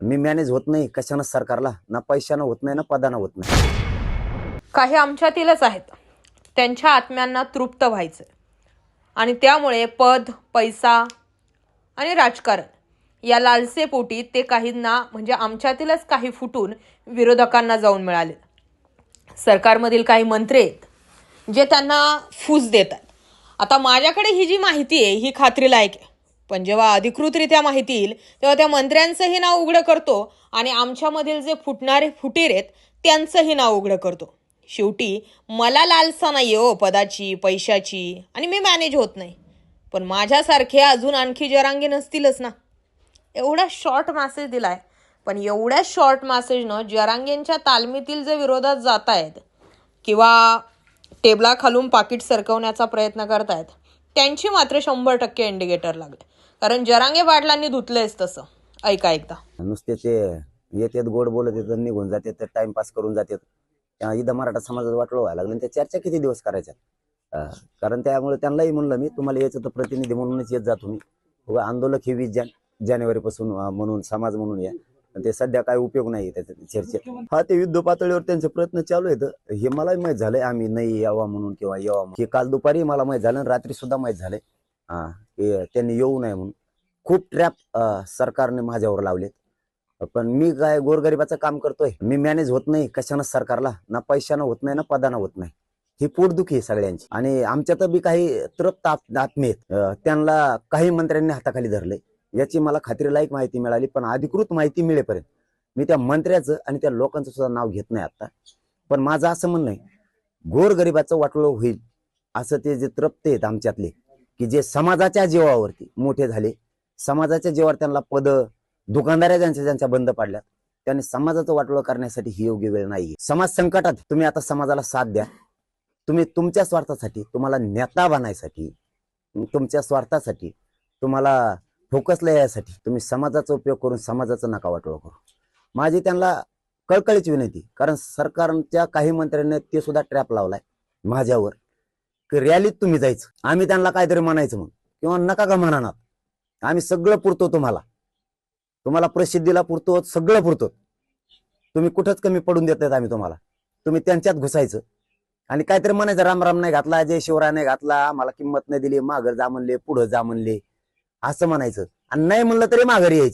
मी manage होत नाही कशानं सरकारला? ना पैशानं होत नाही ना पदानं होत नाही. काही आमच्यातीलच आहेत. त्यांच्या आत्म्यांना तृप्त व्हायचं. आणि त्यामुळे पद पैसा आणि राजकारण या लालसेपोटी ते काहींना म्हणजे आमच्यातीलच काही फुटून विरोधकांना जाऊन मिळाले. सरकारमधील काही मंत्री आहेत जे त्यांना फूस देतात. आता माझ्याकडे ही जी माहिती आहे ही खात्रीलायक आहे. पण जेव्हा अधिकृतरित्या माहिती येईल तेव्हा त्या मंत्र्यांचंही नाव उघडं करतो आणि आमच्यामधील जे फुटणारे फुटीर आहेत त्यांचंही नाव उघडं करतो. शेवटी मला लालसा नाही हो पदाची पैशाची आणि मी मॅनेज होत नाही. पण माझ्यासारखे अजून आणखी जरांगी नसतीलच ना. एवढा शॉर्ट मॅसेज दिलाय. पण एवढ्या शॉर्ट मॅसेजनं जरांगेंच्या तालमीतील जे विरोधात जात आहेत किंवा टेबलाखालून पाकिट सरकवण्याचा प्रयत्न करतायत त्यांची मात्र शंभर टक्के इंडिकेटर लागले. कारण जरांगे पाटलांनी धुतलंयच तसं. ऐका एकदा. नुसते ते येतात गोड बोलत येतात निघून जाते तर टाइमपास करून जाते इथं मराठा समाजात वाटलं व्हायला लागलं आणि त्या चर्चा किती दिवस करायच्या? कारण त्यामुळे त्यांनाही म्हणलं मी तुम्हाला यायचं तर प्रतिनिधी म्हणूनच येत जा तुम्ही. आंदोलक ही वीस जान जानेवारीपासून म्हणून समाज म्हणून या. पण ते सध्या काय उपयोग नाही त्याच्या चर्चेत. हा ते युद्ध पातळीवर त्यांचे प्रयत्न चालू आहेत. हे मलाही माहीत झालंय आम्ही नाही यावा म्हणून किंवा यावा म्हणून. हे काल दुपारी मला माहीत झालं रात्री सुद्धा माहीत झालंय. हा त्यांनी येऊ नये म्हणून. खूप ट्रॅप सरकारने माझ्यावर लावलेत. पण मी काय गोरगरिबाचं काम करतोय? मी मॅनेज होत नाही कशानं सरकारला? ना पैशानं होत नाही ना पदानं होत नाही. ही पोटदुखी आहे सगळ्यांची. आणि आमच्यात बी काही तृप्त आत- आत्मे आहेत. त्यांना काही मंत्र्यांनी हाताखाली धरले याची मला खात्रीलायक माहिती मिळाली पण अधिकृत माहिती मिळेपर्यंत मी त्या मंत्र्याचं आणि त्या लोकांचं सुद्धा नाव घेत नाही आता. पण माझं असं म्हणणं आहे गोरगरिबाचं वाटोळं होईल असं ते जे तृप्त आहेत आमच्यातले की जे समाजाच्या जीवावरती मोठे झाले समाजाच्या जीवावर त्यांना पद दुकानदाऱ्या ज्यांच्या ज्यांच्या बंद पाडल्या त्यांनी समाजाचं वाटोळं करण्यासाठी ही योग्य वेळ नाही समाज संकटात तुम्ही आता समाजाला साथ द्या. तुम्ही तुमच्या स्वार्थासाठी तुम्हाला नेता बनायसाठी तुमच्या स्वार्थासाठी तुम्हाला ठोकसलं यासाठी तुम्ही समाजाचा उपयोग करून समाजाचा नका वाटोळं करू. माझी त्यांना कळकळीच विनंती कारण सरकारच्या काही मंत्र्यांनी ते सुद्धा ट्रॅप लावलाय माझ्यावर. की रॅलीत तुम्ही जायचं. आम्ही त्यांना काहीतरी म्हणायचं मग किंवा नका का म्हणणार आम्ही सगळं पुरतो तुम्हाला. तुम्हाला प्रसिद्धीला पुरतो सगळं पुरतो. तुम्ही कुठंच कमी पडून देत नाहीत आम्ही तुम्हाला. तुम्ही त्यांच्यात घुसायचं. आणि काहीतरी म्हणायचं राम राम नाही घातला जय शिवराय नाही घातला आम्हाला किंमत नाही दिली माघर जा म्हणले पुढं जा म्हणले. असं म्हणायचं. आणि नाही म्हणलं तरी माघारी यायचं.